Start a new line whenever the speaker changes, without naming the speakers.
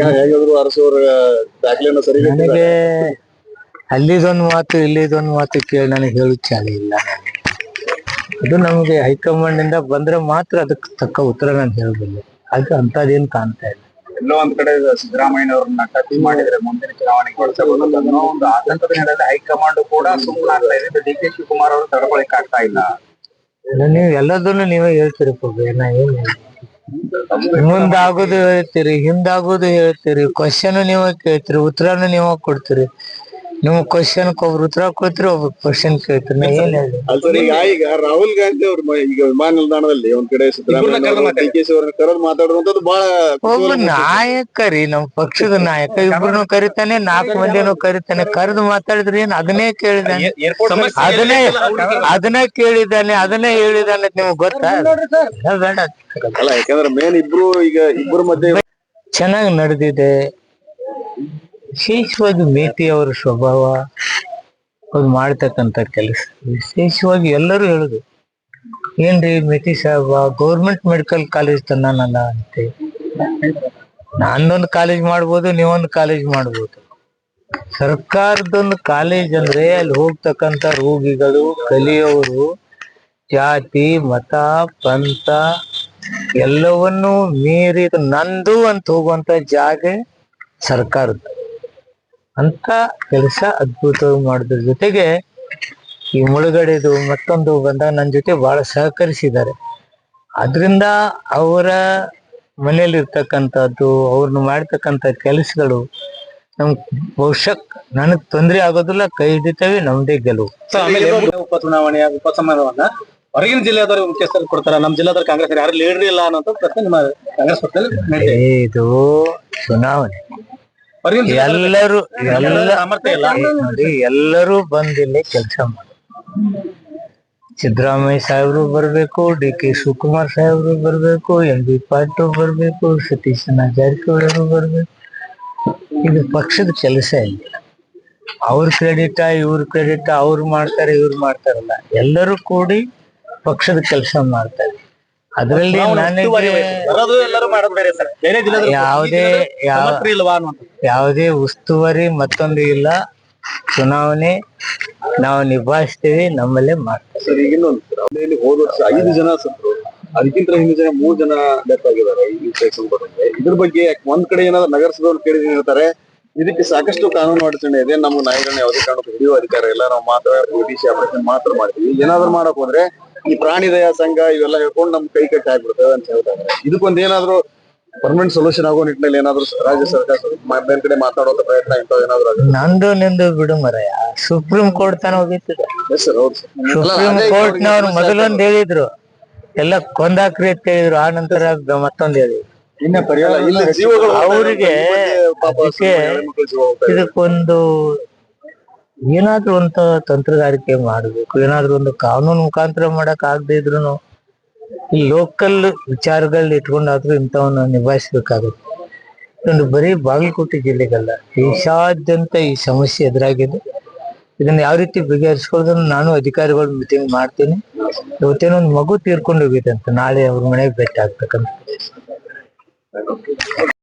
ಹೇಗಾದ್ರು ಅರಸೋರ ಸರಿ
ನನಗೆ ಅಲ್ಲಿದೊಂದು ಮಾತು ಇಲ್ಲಿದೊಂದು ಮಾತು ಕೇಳಿ ನನಗೆ ಹೇಳು ಚಾಲೆ ಇಲ್ಲ. ಅದು ನಮಗೆ ಹೈಕಮಾಂಡ್ ಇಂದ ಬಂದ್ರೆ ಮಾತ್ರ ಅದಕ್ಕೆ ತಕ್ಕ ಉತ್ತರ ನಾನು ಹೇಳಬಲ್ಲೆ ಅದು ಅಂತದೇನು ಕಾಣ್ತಾ ಇಲ್ಲ.
ಎಲ್ಲೋ ಒಂದ್ ಕಡೆ ಸಿದ್ದರಾಮಯ್ಯನವ್ರನ್ನ ಕಟ್ಟಿ ಮಾಡಿದ್ರೆ ಮುಂದಿನ ಚುನಾವಣೆಗೆ ಬಳಸಬಹುದು ಅನ್ನೋ ಒಂದು ಆತಂಕದ ಹಿನ್ನೆಲೆ ಹೈಕಮಾಂಡ್ ಕೂಡ ಸುಮ್ಮನಾಗ್ತಾ ಇದೆ. ಡಿ ಕೆ ಶಿವಕುಮಾರ್ ಅವರು ತಡ್ಕೊಳಕ್ ಆಗ್ತಾ ಇಲ್ಲ.
ನೀವ್ ಎಲ್ಲದನ್ನು ನೀವೇ ಹೇಳ್ತೀರಿ ಪ್ರಭು. ನಾ ಏನ್ ಮುಂದಾಗೋದು ಹೇಳ್ತೀರಿ ಹಿಂದಾಗೋದು ಹೇಳ್ತೀರಿ ಕ್ವಶನ್ ನೀವ ಕೇಳ್ತೀರಿ ಉತ್ತರನು ನೀವ ಕೊಡ್ತೀರಿ. ನೀವು ಕ್ವಶನ್ ಒಬ್ರು ಉತ್ತರ ಕೊಡ್ತೀರಿ ಒಬ್ರು ಕ್ವಶನ್ ಕೇಳ್ತೀರಿ. ನಾ ಏನ್ ಹೇಳಿ
ಅಲ್ಸರ್ ಈಗ ಈಗ ರಾಹುಲ್ ಗಾಂಧಿ ಅವ್ರ ಮ- ಈಗ ವಿಮಾನ ನಿಲ್ದಾಣದಲ್ಲಿ ಒಂದ್ ಕಡೆ ಸಿದ್ದರಾಮಯ್ಯ ಡಿ ಕೆ ಶಿ ಅವ್ರನ್ನ ಕರೆದು ಮಾತಾಡುವಂತದ್ದು ಬಹಳ
ಒಬ್ಬ ನಾಯಕ ರೀ ನಮ್ ಪಕ್ಷದ ನಾಯಕ. ಇಬ್ರು ಕರಿತಾನೆ ನಾಲ್ಕು ಮಂದಿನೂ ಕರಿತಾನೆ. ಕರೆದು ಮಾತಾಡಿದ್ರಿ ಏನ್ ಅದನ್ನೇ ಕೇಳಿದಾನೆ? ಅದನ್ನೇ ಅದನ್ನೇ ಕೇಳಿದಾನೆ ಅದನ್ನೇ ಹೇಳಿದಾನೆ ನಿಮ್ಗೆ ಗೊತ್ತಾ? ಬೇಡ.
ಅಲ್ಲ ಯಾಕಂದ್ರೆ ಮೇನ್ ಇಬ್ರು ಈಗ ಇಬ್ರು ಮಧ್ಯೆ
ಚೆನ್ನಾಗಿ ನಡೆದಿದೆ. ವಿಶೇಷವಾಗಿ ಅವರ ಸ್ವಭಾವ, ಅವ್ರು ಮಾಡ್ತಕ್ಕಂಥ ಕೆಲಸ. ವಿಶೇಷವಾಗಿ ಎಲ್ಲರೂ ಹೇಳುದು, ಏನ್ರಿ ಮೇತಿ ಸಾಹೇಬ ಗೌರ್ಮೆಂಟ್ ಮೆಡಿಕಲ್ ಕಾಲೇಜ್ ತನ್ನ ಅಂತೆ. ನಾನೊಂದು ಕಾಲೇಜ್ ಮಾಡ್ಬೋದು, ನೀವೊಂದು ಕಾಲೇಜ್ ಮಾಡ್ಬೋದು. ಸರ್ಕಾರದೊಂದು ಕಾಲೇಜ್ ಅಂದ್ರೆ ಅಲ್ಲಿ ಹೋಗ್ತಕ್ಕಂಥ ರೋಗಿಗಳು, ಕಲಿಯೋರು, ಜಾತಿ, ಮತ, ಪಂಥ, ಎಲ್ಲವನ್ನೂ ಮೀರಿದ ನಂದು ಅಂತ ಹೋಗುವಂತ ಜಾಗ ಸರ್ಕಾರದ್ದು. ಅಂತ ಕೆಲಸ ಅದ್ಭುತವಾಗಿ ಮಾಡಿದ್ರ. ಜೊತೆಗೆ ಈ ಮುಳುಗಡೆದು ಮತ್ತೊಂದು ಬಂದಾಗ ನನ್ನ ಜೊತೆ ಬಹಳ ಸಹಕರಿಸಿದ್ದಾರೆ. ಅದರಿಂದ ಅವರ ಮನೆಯಲ್ಲಿ ಇರ್ತಕ್ಕಂಥದ್ದು ಅವ್ರನ್ನ ಮಾಡ್ತಕ್ಕಂಥ ಕೆಲಸಗಳು ನಮ್ ಬಹುಶಃ ನನಗ್ ತೊಂದರೆ ಆಗೋದಿಲ್ಲ ಕೈ ಹಿಡಿತೇವೆ ನಮ್ದೇ ಗೆಲುವು.
ಆಮೇಲೆ ಉಪಚುನಾವಣೆಯ ಉಪಸಂಹಾರವನ್ನ ಹೊರಗಿನ ಜಿಲ್ಲೆಯವರು ಮುಖ್ಯಸ್ಥರು ಕೊಡ್ತಾರ ನಮ್ಮ ಜಿಲ್ಲಾದವ್ರು ಕಾಂಗ್ರೆಸ್ ಯಾರು ಲೀಡರ್ ಇಲ್ಲ ಅನ್ನೋ ಪ್ರಶ್ನೆ ನಿಮ್ಮ ಕಾಂಗ್ರೆಸ್ ಪಕ್ಷದಲ್ಲಿ ಇದು
ಚುನಾವಣೆ. ಎಲ್ಲರೂ ಎಲ್ಲ ಎಲ್ಲರೂ ಬಂದ್ ಇಲ್ಲಿ ಕೆಲಸ ಮಾಡಿ. ಸಿದ್ದರಾಮಯ್ಯ ಸಾಹೇಬ್ರು ಬರ್ಬೇಕು ಡಿ ಕೆ ಶಿವಕುಮಾರ್ ಸಾಹೇಬ್ರು ಬರ್ಬೇಕು ಎಂ ಬಿ ಪಾಟೀಲ್ ಬರ್ಬೇಕು ಸತೀಶನ ಜಾರಕಿಹೊಳಿ ಅವರು ಬರ್ಬೇಕು. ಇದು ಪಕ್ಷದ ಕೆಲಸ ಇಲ್ಲ. ಅವ್ರ ಕ್ರೆಡಿಟ ಇವ್ರ ಕ್ರೆಡಿಟ ಅವ್ರು ಮಾಡ್ತಾರೆ ಇವ್ರು ಮಾಡ್ತಾರಲ್ಲ. ಎಲ್ಲರೂ ಕೂಡಿ ಪಕ್ಷದ ಕೆಲಸ ಮಾಡ್ತಾರೆ ಅದರಲ್ಲಿ
ಬರೋದು ಎಲ್ಲರೂ ಮಾಡೋದು ಬೇರೆ ಸರ್. ಬೇರೆ
ಯಾವುದೇ
ಇಲ್ವಾ
ಯಾವುದೇ ಉಸ್ತುವಾರಿ ಮತ್ತೊಂದು ಇಲ್ಲ. ಚುನಾವಣೆ ನಾವು ನಿಭಾಯಿಸ್ತೀವಿ ನಮ್ಮಲ್ಲೇ ಮಾಡ್ತೀವಿ.
ಸರ್ ಈಗ ಇನ್ನೊಂದು ಹೋದ ವರ್ಷ ಐದು ಜನ ಸತ್ರು ಅದಕ್ಕಿಂತ ಹಿಂದಿನ ಜನ ಮೂರ್ ಜನ ಡೆತ್ ಆಗಿದ್ದಾರೆ ಈ ಇದ್ರ ಬಗ್ಗೆ ಒಂದ್ ಕಡೆ ಏನಾದ್ರು ನಗರಸಭೆಯವ್ರು ಕೇಳಿ ಹೇಳ್ತಾರೆ ಇದಕ್ಕೆ ಸಾಕಷ್ಟು ಕಾನೂನು ಅಡಚಣೆ ಇದೆ. ನಮ್ಮ ನಾಯಿಗಳನ್ನ ಯಾವುದೇ ಕಾರಣಕ್ಕೂ ಹಿಡಿಯುವ ಅಧಿಕಾರ ಇಲ್ಲ. ನಾವು ಮಾತ್ರ ವಿದೇಶಿ ಆಪರೇಷನ್ ಮಾತ್ರ ಮಾಡ್ತೀವಿ. ಏನಾದ್ರು ಮಾಡಕ್ ಹೋದ್ರೆ ಈ ಪ್ರಾಣಿ ದಯಾ ಸಂಘ ಇವೆಲ್ಲ ಹೇಳ್ಕೊಂಡು ನಮ್ ಕೈ ಕಟ್ಟಿ ಆಗ್ಬಿಡ್ತದೆ ಅಂತ ಹೇಳ್ತಾರೆ. ಇದಕ್ಕೊಂದ್ ಏನಾದ್ರು ಪರ್ಮನೆಂಟ್ ಸೊಲ್ಯೂಷನ್ ಆಗೋ ನಿಟ್ಟಿನಲ್ಲಿ ಏನಾದ್ರು ರಾಜ್ಯ ಸರ್ಕಾರ ಬೇರೆ ಕಡೆ ಮಾತಾಡೋ ಪ್ರಯತ್ನ ಇಂತ ಏನಾದ್ರು
ನಂದು ನಿಂದು ಬಿಡು ಮರಯ್ಯ ಸುಪ್ರೀಂ ಕೋರ್ಟ್ ತಾನ
ಹೋಗಿತ್ತು.
ಸುಪ್ರೀಂ ಕೋರ್ಟ್ ನವ್ರು ಮೊದಲೊಂದ್ ಹೇಳಿದ್ರು. ಎಲ್ಲ ಕೊಂದಾಕ್ರಿ ಅಂತ ಹೇಳಿದ್ರು. ಆ ನಂತರ ಮತ್ತೊಂದು ಹೇಳಿದ್ರು.
ಇನ್ನ ಪರಿಹಾರ ಇಲ್ಲ.
ಅವ್ರಿಗೆ. ಇದಕ್ಕೊಂದು ಏನಾದ್ರೂ ಅಂತ ತಂತ್ರಗಾರಿಕೆ ಮಾಡಬೇಕು, ಏನಾದ್ರೂ ಒಂದು ಕಾನೂನು ಮುಖಾಂತರ ಮಾಡಕ್ ಆಗದೆ ಇದ್ರು ಈ ಲೋಕಲ್ ವಿಚಾರಗಳನ್ನ ಇಟ್ಕೊಂಡಾದ್ರೂ ಇಂಥವನ್ನ ನಿಭಾಯಿಸ್ಬೇಕಾಗುತ್ತೆ. ಇದೊಂದು ಬರೀ ಬಾಗಲಕೋಟೆ ಜಿಲ್ಲೆಗಲ್ಲ, ದೇಶಾದ್ಯಂತ ಈ ಸಮಸ್ಯೆ ಎದುರಾಗಿದೆ. ಇದನ್ನ ಯಾವ ರೀತಿ ಬಗೆಹರಿಸ್ಕೊಳ್ಳೋದನ್ನ ನಾನು ಅಧಿಕಾರಿಗಳ ಮೀಟಿಂಗ್ ಮಾಡ್ತೀನಿ. ಇವತ್ತೇನೊಂದು ಮಗು ತೀರ್ಕೊಂಡು ಹೋಗಿದೆ ಅಂತ ನಾಳೆ ಅವ್ರ ಮನೆಗೆ ಭೇಟಿ ಆಗ್ತಕ್ಕಂಥ